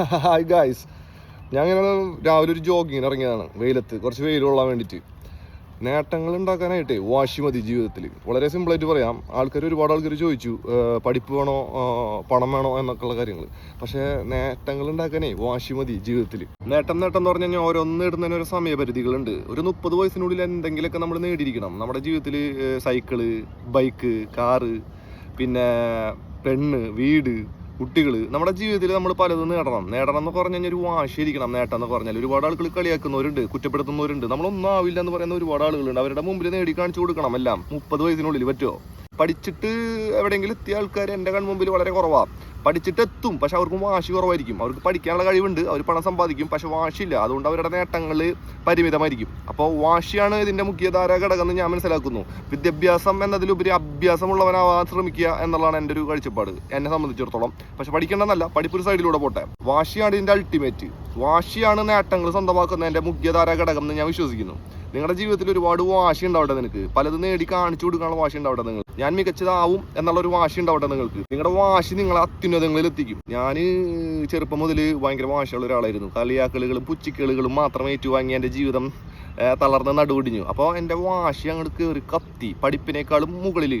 Hi guys ഞാൻ ഇങ്ങനെ രാവിലെ ഒരു ജോഗിങ്ങിന് ഇറങ്ങിയതാണ്. വെയിലത്ത്. കുറച്ച് വെയിൽ കൊള്ളാൻ വേണ്ടിയിട്ട് നേട്ടങ്ങൾ ഉണ്ടാക്കാനായിട്ടേ വാശി മതി ജീവിതത്തിൽ വളരെ സിമ്പിളായിട്ട് പറയാം. ആൾക്കാർ ഒരുപാട് ആൾക്കാർ ചോദിച്ചു പഠിപ്പ് വേണോ പണം വേണോ എന്നൊക്കെയുള്ള കാര്യങ്ങൾ പക്ഷേ നേട്ടങ്ങൾ ഉണ്ടാക്കാനേ വാശി മതി ജീവിതത്തിൽ നേട്ടം നേട്ടം എന്ന് പറഞ്ഞു കഴിഞ്ഞാൽ ഓരോന്ന് ഇടുന്നതിന് ഒരു സമയപരിധികളുണ്ട്. ഒരു മുപ്പത് വയസ്സിനുള്ളിൽ എന്തെങ്കിലുമൊക്കെ നമ്മൾ നേടിയിരിക്കണം. നമ്മുടെ ജീവിതത്തിൽ സൈക്കിൾ ബൈക്ക് കാറ് പിന്നെ പെണ്ണ് വീട് കുട്ടികൾ നമ്മുടെ ജീവിതത്തിൽ നമ്മൾ പലതും നേടണം. നേടണം എന്ന് പറഞ്ഞു കഴിഞ്ഞാൽ ഒരു വാശിയിരിക്കണം നേട്ടം എന്ന് പറഞ്ഞാൽ ഒരുപാട് ആളുകൾ കളിയാക്കുന്നവരുണ്ട് കുറ്റപ്പെടുത്തുന്നവരുണ്ട്. നമ്മളൊന്നും ആവില്ല എന്ന് പറയുന്ന ഒരുപാട് ആളുകളുണ്ട്. അവരുടെ മുമ്പിൽ നേടി കാണിച്ചു കൊടുക്കണം എല്ലാം. മുപ്പത് വയസ്സിനുള്ളിൽ പറ്റുമോ പഠിച്ചിട്ട് എവിടെയെങ്കിലും എത്തിയ ആൾക്കാർ എന്റെ കൺമുമ്പിൽ വളരെ കുറവാണ് പഠിച്ചിട്ട് എത്തും പക്ഷെ അവർക്ക് വാശി കുറവായിരിക്കും. അവർക്ക് പഠിക്കാനുള്ള കഴിവുണ്ട് അവർ പണം സമ്പാദിക്കും പക്ഷെ വാശിയില്ല. അതുകൊണ്ട് അവരുടെ നേട്ടങ്ങൾ പരിമിതമായിരിക്കും. അപ്പോൾ വാശിയാണ് ഇതിന്റെ മുഖ്യധാര ഘടകം ഞാൻ മനസ്സിലാക്കുന്നു. വിദ്യാഭ്യാസം എന്നതിലുപരി അഭ്യാസമുള്ളവനാവാൻ ശ്രമിക്കുക എന്നുള്ളതാണ് എന്റെ ഒരു കാഴ്ചപ്പാട്. എന്നെ സംബന്ധിച്ചിടത്തോളം. പക്ഷെ പഠിക്കേണ്ടെന്നല്ല പഠിപ്പൊരു സൈഡിലൂടെ പോട്ടെ. വാശിയാണ് ഇതിന്റെ അൾട്ടിമേറ്റ് വാശിയാണ് നേട്ടങ്ങൾ സ്വന്തമാക്കുന്നതിന്റെ മുഖ്യധാര ഘടകം എന്ന് ഞാൻ വിശ്വസിക്കുന്നു. നിങ്ങളുടെ ജീവിതത്തിൽ ഒരുപാട് വാശി ഉണ്ടാവട്ടെ നിനക്ക്. പലതും നേടി കാണിച്ചു കൊടുക്കാനുള്ള വാശി ഉണ്ടാവട്ടെ നിങ്ങൾ ഞാൻ മികച്ചതാവും എന്നുള്ള ഒരു വാശി ഉണ്ടാവട്ടെ നിങ്ങൾക്ക് നിങ്ങളുടെ വാശി നിങ്ങളെ അത്യുന്നതങ്ങളിൽ എത്തിക്കും. ഞാൻ ചെറുപ്പം മുതൽ ഭയങ്കര വാശിയുള്ള ഒരാളായിരുന്നു. കളിയാക്കളികളും പുച്ചിക്കളികളും മാത്രം ഏറ്റുവാങ്ങി എന്റെ ജീവിതം തളർന്ന് നടുപിടിഞ്ഞു അപ്പോൾ എന്റെ വാശി അങ്ങോട്ട് കയറി കത്തി. പഠിപ്പിനേക്കാളും മുകളിൽ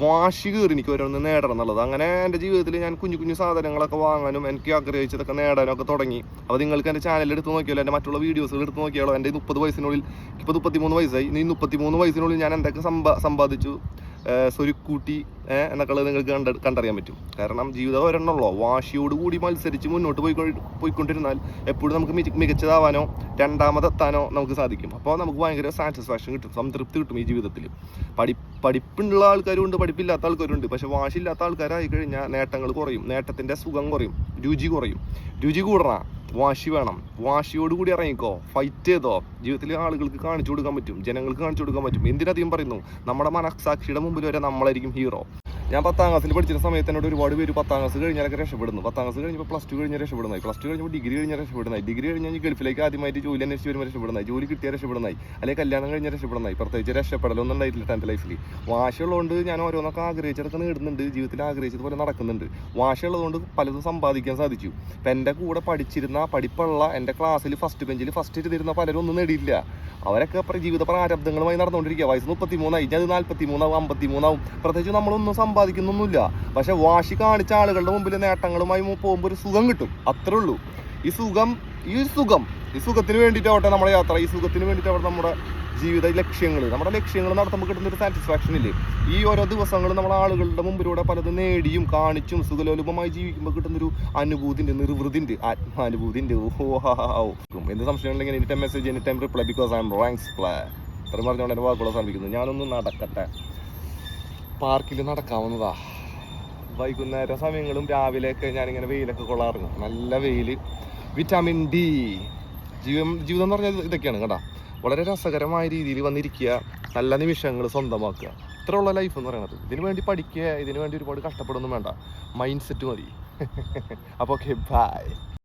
വാശി കയറി എനിക്ക് ഓരോന്ന് നേടണം എന്നുള്ളത്. അങ്ങനെ എന്റെ ജീവിതത്തിൽ ഞാൻ കുഞ്ഞു കുഞ്ഞു സാധനങ്ങളൊക്കെ വാങ്ങാനും എനിക്ക് ആഗ്രഹിച്ചതൊക്കെ നേടാനും ഒക്കെ തുടങ്ങി. അപ്പോൾ നിങ്ങൾക്ക് എന്റെ ചാനൽ എടുത്ത് നോക്കിയാലോ എന്റെ മറ്റുള്ള വീഡിയോസ് എടുത്ത് നോക്കിയാലോ എന്റെ മുപ്പത് വയസ്സിനുള്ളിൽ ഇപ്പോൾ മുപ്പത്തിമൂന്ന് വയസ്സായി. ഇനി മുപ്പത്തിമൂന്ന് വയസ്സിനുള്ളിൽ ഞാൻ എന്തൊക്കെ സമ്പാ സമ്പാദിച്ചു? സ്വരുക്കൂട്ടി എന്നൊക്കെയുള്ളത് നിങ്ങൾക്ക് കണ്ട കണ്ടറിയാൻ പറ്റും. കാരണം ജീവിതം ഒരെണ്ണമുള്ളൂ. വാശിയോടുകൂടി മത്സരിച്ച് മുന്നോട്ട് പോയി പോയിക്കൊണ്ടിരുന്നാൽ എപ്പോഴും നമുക്ക് മിക- മികച്ചതാവാനോ രണ്ടാമതെത്താനോ നമുക്ക് സാധിക്കും. അപ്പോൾ നമുക്ക് ഭയങ്കര സാറ്റിസ്ഫാക്ഷൻ കിട്ടും. സംതൃപ്തി കിട്ടും ഈ ജീവിതത്തിൽ. പഠി പഠിപ്പുള്ള ആൾക്കാരുണ്ട് പഠിപ്പില്ലാത്ത ആൾക്കാരുണ്ട്. പക്ഷേ വാശിയില്ലാത്ത ആൾക്കാരായി കഴിഞ്ഞാൽ നേട്ടങ്ങൾ കുറയും. നേട്ടത്തിന്റെ സുഖം കുറയും. രുചി കുറയും. രുചി കൂടണ വാശി വേണം. വാശിയോടുകൂടി ഇറങ്ങിക്കോ. ഫൈറ്റ് ചെയ്തോ. ജീവിതത്തിലെ ആളുകൾക്ക് കാണിച്ചു കൊടുക്കാൻ പറ്റും. ജനങ്ങൾക്ക് കാണിച്ചു കൊടുക്കാൻ പറ്റും. എന്തിനധികം പറയുന്നു? നമ്മുടെ മനസാക്ഷിയുടെ മുമ്പിൽ വരെ നമ്മളായിരിക്കും ഹീറോ ഞാൻ പത്താം ക്ലാസ്സിൽ പഠിച്ചിരുന്ന സമയത്ത് എന്നോട് ഒരുപാട് പേര് പത്താം ക്ലാസ് കഴിഞ്ഞാലൊക്കെ രക്ഷപ്പെടുന്നു. പത്താം ക്ലാസ് കഴിഞ്ഞപ്പോൾ പ്ലസ് ടു കഴിഞ്ഞ് രക്ഷപ്പെടുന്നായി പ്ലസ് ടു കഴിഞ്ഞപ്പോൾ ഡിഗ്രി കഴിഞ്ഞാൽ രക്ഷപ്പെടുന്നായി ഡിഗ്രി കഴിഞ്ഞാൽ ഗൾഫിലേക്ക് ആദ്യമായിട്ട് ജോലി അന്വേഷിച്ച് വരുമ്പോൾ രക്ഷപ്പെടുന്നായി ജോലി കിട്ടിയാൽ രക്ഷപ്പെടുന്നായി അല്ലെങ്കിൽ കല്യാണം കഴിഞ്ഞാൽ രക്ഷപ്പെടുന്നായി പ്രത്യേകിച്ച് രക്ഷപ്പെടലൊന്നും ഉണ്ടായിട്ടില്ല ടെൻത്ത് ലൈഫിൽ വാശയുള്ളതുകൊണ്ട് ഞാൻ ഓരോന്നൊക്കെ ആഗ്രഹിച്ചതൊക്കെ നേടുന്നുണ്ട്. ജീവിതത്തിൽ ആഗ്രഹിച്ചതുപോലെ നടക്കുന്നുണ്ട്. വാശയുള്ളതുകൊണ്ട് പലതും സമ്പാദിക്കാൻ സാധിച്ചു. ഇപ്പം എന്റെ കൂടെ പഠിച്ചിരുന്ന പഠിപ്പുള്ള എന്റെ ക്ലാസ്സിൽ ഫസ്റ്റ് ബെഞ്ചിൽ ഫസ്റ്റ് ഇരുന്നിരുന്ന പലരും ഒന്നും നേടിയില്ല അവരൊക്കെ ജീവിത പ്രാരബ്ധങ്ങളുമായി നടന്നുകൊണ്ടിരിക്കുക. വയസ്സ് മുപ്പത്തി മൂന്നായി ഞാൻ നാൽപ്പത്തി മൂന്നാവും അമ്പത്തി മൂന്നാവും പ്രത്യേകിച്ച് നമ്മളൊന്നും സമ്പാദിക്കുന്നൊന്നുമില്ല പക്ഷെ വാശി കാണിച്ച ആളുകളുടെ മുമ്പിൽ നേട്ടങ്ങളുമായി പോകുമ്പോൾ ഒരു സുഖം കിട്ടും. അത്രേ ഉള്ളൂ. ഈ സുഖം ഈ ഒരു സുഖം ഈ സുഖത്തിന് വേണ്ടിയിട്ടാവട്ടെ നമ്മുടെ യാത്ര. ഈ സുഖത്തിന് വേണ്ടിയിട്ടാവട്ടെ നമ്മുടെ ജീവിത ലക്ഷ്യങ്ങൾ നമ്മുടെ ലക്ഷ്യങ്ങൾ നടത്തുമ്പോൾ കിട്ടുന്ന ഒരു സാറ്റിസ്ഫാക്ഷൻ ഇല്ലേ? ഈ ഓരോ ദിവസങ്ങളും നമ്മൾ ആളുകളുടെ മുമ്പിലൂടെ പലതും നേടിയും കാണിച്ചും സുഖലോലുപമായി ജീവിക്കുമ്പോൾ കിട്ടുന്നൊരു അനുഭൂതിന്റെ നിർവൃതിന്റെ ആത്മാനുഭൂതിന്റെ ഓ. എന്ത് സംശയമുണ്ടെങ്കിൽ any time message any time reply because I am ranks play ഇത്രയും പറഞ്ഞുകൊണ്ട് എന്റെ വാക്കുകൾ സാധിക്കുന്നു ഞാനൊന്ന് നടക്കട്ടെ. പാർക്കിൽ നടക്കാവുന്നതാ. വൈകുന്നേര സമയങ്ങളും രാവിലെയൊക്കെ ഞാനിങ്ങനെ വെയിലൊക്കെ കൊള്ളാറുണ്ട്. നല്ല വെയിൽ വിറ്റാമിൻ ഡി. ജീവൻ ജീവിതം എന്ന് പറഞ്ഞാൽ ഇതൊക്കെയാണ് കേട്ടോ. വളരെ രസകരമായ രീതിയിൽ വന്നിരിക്കുക. നല്ല നിമിഷങ്ങൾ സ്വന്തമാക്കുക. ഇത്രയുള്ള ലൈഫ് എന്ന് പറയുന്നത്. ഇതിനു വേണ്ടി പഠിക്കുക ഇതിനു വേണ്ടി ഒരുപാട് കഷ്ടപ്പെടുന്നു വേണ്ട. മൈൻഡ് സെറ്റ് മതി. അപ്പോൾ ഓക്കെ ബൈ